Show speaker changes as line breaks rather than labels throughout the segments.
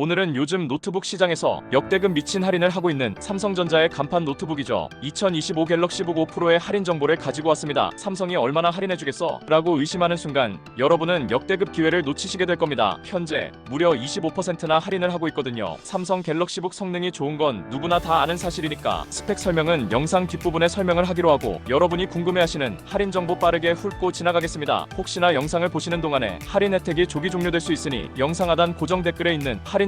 오늘은 요즘 노트북 시장에서 역대급 미친 할인을 하고 있는 삼성전자의 간판 노트북이죠. 2025 갤럭시 북 5 프로의 할인 정보를 가지고 왔습니다. 삼성이 얼마나 할인해주겠어? 라고 의심하는 순간 여러분은 역대급 기회를 놓치시게 될 겁니다. 현재 무려 25%나 할인을 하고 있거든요. 삼성 갤럭시북 성능이 좋은 건 누구나 다 아는 사실이니까 스펙 설명은 영상 뒷부분에 설명을 하기로 하고 여러분이 궁금해하시는 할인 정보 빠르게 훑고 지나가겠습니다. 혹시나 영상을 보시는 동안에 할인 혜택이 조기 종료될 수 있으니 영상 하단 고정 댓글에 있는 할인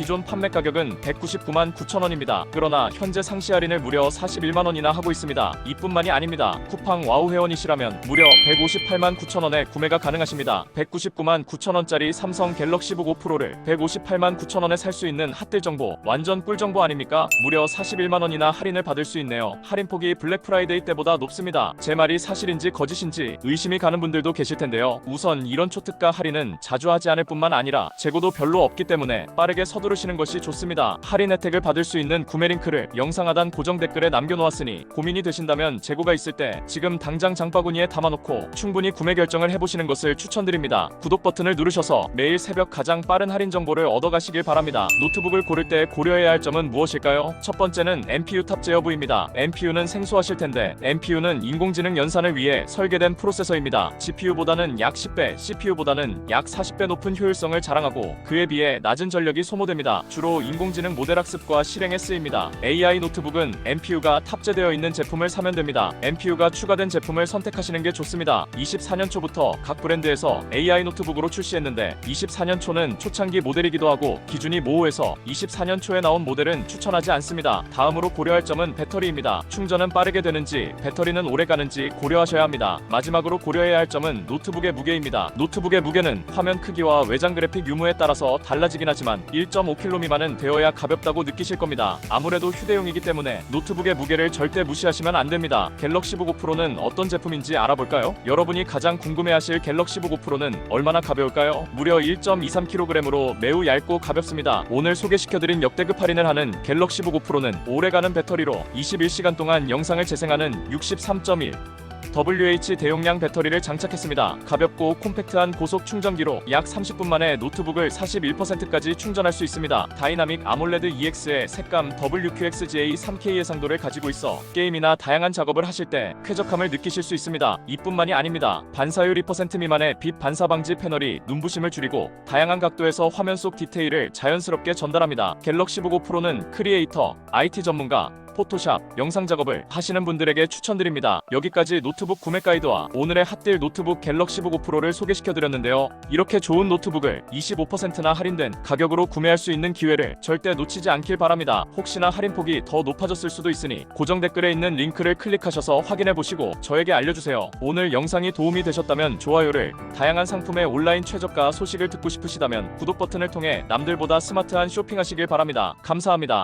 기존 판매 가격은 199만 9천원입니다. 그러나 현재 상시 할인을 무려 41만원이나 하고 있습니다. 이뿐만이 아닙니다. 쿠팡 와우 회원이시라면 무려 158만 9천원에 구매가 가능하십니다. 199만 9천원짜리 삼성 갤럭시 북 5 프로를 158만 9천원에 살 수 있는 핫딜 정보 완전 꿀 정보 아닙니까? 무려 41만원이나 할인을 받을 수 있네요. 할인폭이 블랙 프라이데이 때보다 높습니다. 제 말이 사실인지 거짓인지 의심이 가는 분들도 계실 텐데요. 우선 이런 초특가 할인은 자주 하지 않을 뿐만 아니라 재고도 별로 없기 때문에 빠르게 서두르 시는 것이 좋습니다. 할인 혜택을 받을 수 있는 구매 링크를 영상 하단 고정 댓글에 남겨놓았으니 고민이 되신다면 재고가 있을 때 지금 당장 장바구니에 담아놓고 충분히 구매 결정을 해보시는 것을 추천드립니다. 구독 버튼을 누르셔서 매일 새벽 가장 빠른 할인 정보를 얻어가시길 바랍니다. 노트북을 고를 때 고려해야 할 점은 무엇일까요? 첫 번째는 NPU 탑재 여부입니다. NPU는 생소하실 텐데 NPU는 인공지능 연산을 위해 설계된 프로세서입니다. GPU보다는 약 10배, CPU보다는 약 40배 높은 효율성을 자랑하고 그에 비해 낮은 전력이 소모됩니다. 주로 인공지능 모델 학습과 실행에 쓰입니다. AI 노트북은 NPU가 탑재되어 있는 제품을 사면 됩니다. NPU가 추가된 제품을 선택하시는 게 좋습니다. 24년 초부터 각 브랜드에서 AI 노트북으로 출시했는데 24년 초는 초창기 모델이기도 하고 기준이 모호해서 24년 초에 나온 모델은 추천하지 않습니다. 다음으로 고려할 점은 배터리입니다. 충전은 빠르게 되는지 배터리는 오래 가는지 고려하셔야 합니다. 마지막으로 고려해야 할 점은 노트북의 무게입니다. 노트북의 무게는 화면 크기와 외장 그래픽 유무에 따라서 달라지긴 하지만 1.5kg 미만은 되어야 가볍다고 느끼실 겁니다. 아무래도 휴대용이기 때문에 노트북의 무게를 절대 무시하시면 안 됩니다. 갤럭시북 5 프로는 어떤 제품인지 알아볼까요? 여러분이 가장 궁금해하실 갤럭시북 5 프로는 얼마나 가벼울까요? 무려 1.23kg으로 매우 얇고 가볍습니다. 오늘 소개시켜드린 역대급 할인을 하는 갤럭시북 5 프로는 오래가는 배터리로 21시간 동안 영상을 재생하는 63.1 WH 대용량 배터리를 장착했습니다. 가볍고 콤팩트한 고속 충전기로 약 30분 만에 노트북을 41%까지 충전할 수 있습니다. 다이나믹 아몰레드 EX의 색감 WQXGA 3K 해상도를 가지고 있어 게임이나 다양한 작업을 하실 때 쾌적함을 느끼실 수 있습니다. 이뿐만이 아닙니다. 반사율 2% 미만의 빛 반사 방지 패널이 눈부심을 줄이고 다양한 각도에서 화면 속 디테일을 자연스럽게 전달합니다. 갤럭시북 5 프로는 크리에이터, IT 전문가, 포토샵, 영상 작업을 하시는 분들에게 추천드립니다. 여기까지 노트북 구매 가이드와 오늘의 핫딜 노트북 갤럭시북 5 프로를 소개시켜드렸는데요. 이렇게 좋은 노트북을 25%나 할인된 가격으로 구매할 수 있는 기회를 절대 놓치지 않길 바랍니다. 혹시나 할인폭이 더 높아졌을 수도 있으니 고정 댓글에 있는 링크를 클릭하셔서 확인해 보시고 저에게 알려주세요. 오늘 영상이 도움이 되셨다면 좋아요를, 다양한 상품의 온라인 최저가 소식을 듣고 싶으시다면 구독 버튼을 통해 남들보다 스마트한 쇼핑하시길 바랍니다. 감사합니다.